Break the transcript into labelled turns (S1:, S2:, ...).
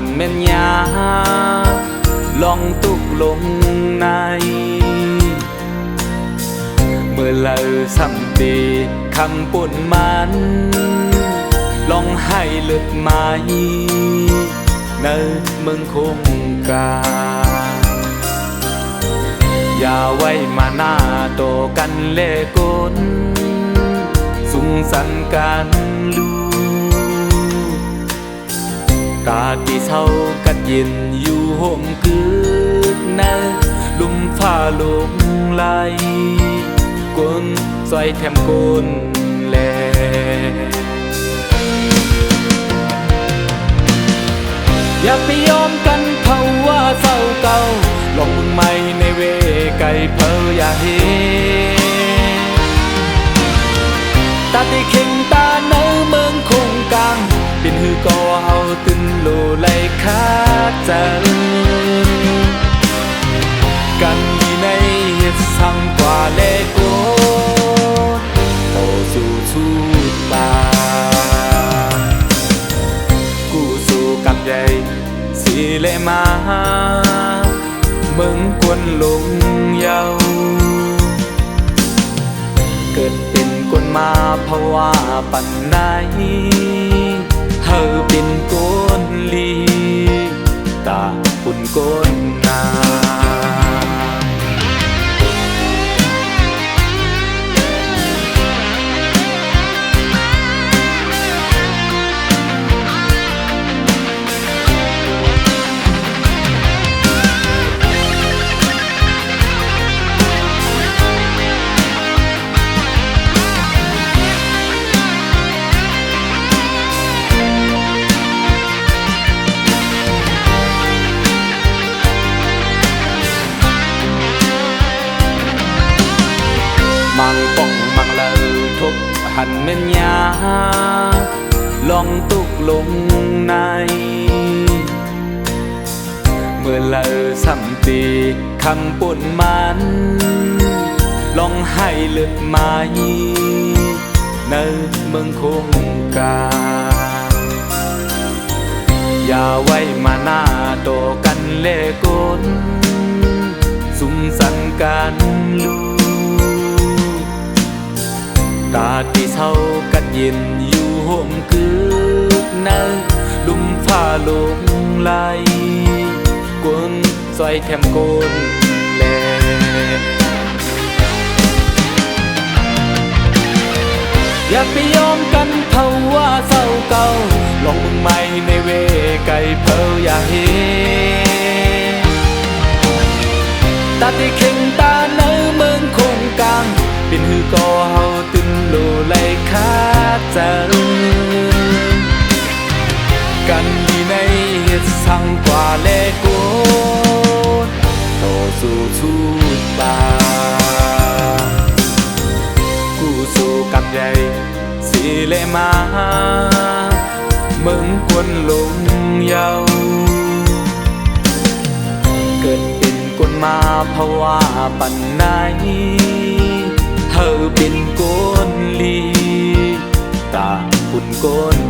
S1: นแม่นยาลองตุกลงใน เมื่อเลาสัมปีคำปุ่นมัน ลองให้เลือดไหมในเมืองคงกา อย่าไว้มาหน้าโตกันเล่กนสุงสันกันลู กาที่เศร้ากัดเย็นอยู่ห่มกึกนะลุมฟ้าลุมไหลกนซอยแถมกนแลอย่าไปยอมกันเขาว่าเศร้าเก่าลองมึงไม่ในเวไก่เพออย่าเฮตาติเข่งตา ก็เอาตึนโลไลคาจันกันดีในเฮ็ดสั่งกว่าเลโกโตสู่ชูตากูสู่กับใหญ่สีเลมาเมืองกวนลงเยาเกิดเป็นคนมาเพราะว่าปันไหน กหันเม่นยาลองตุกลงใน เมื่อเลอสัมปีคำปุ่นมัน ลองให้เลือดไม้เนเมืองคงกา อย่าไว้มาหน้าโตกันเล่กนสุมสันกันลู ที่เศร้ากัดเย็นอยู่ห่มกึกนะลุมฟ้าลงไหลกวนซอยแถมกนแลอย่าไปยอมกันเท่าว่าเศร้าเก่าลองมึงไม่ในเวไก่เพออย่าเฮตาติเข่งตาเนื้อเมืองคงกลางเป็นหือก็เจันกันดีในเฮ็ดสั่งกว่าแลโกดโตสู่ชูตากูสู่กับใหญ่สีเลมาเมืองกวนลงเยาเกิดเป็นคนมาเพราะว่าปันไหนเธอเป็นคน ลีตาคุณคน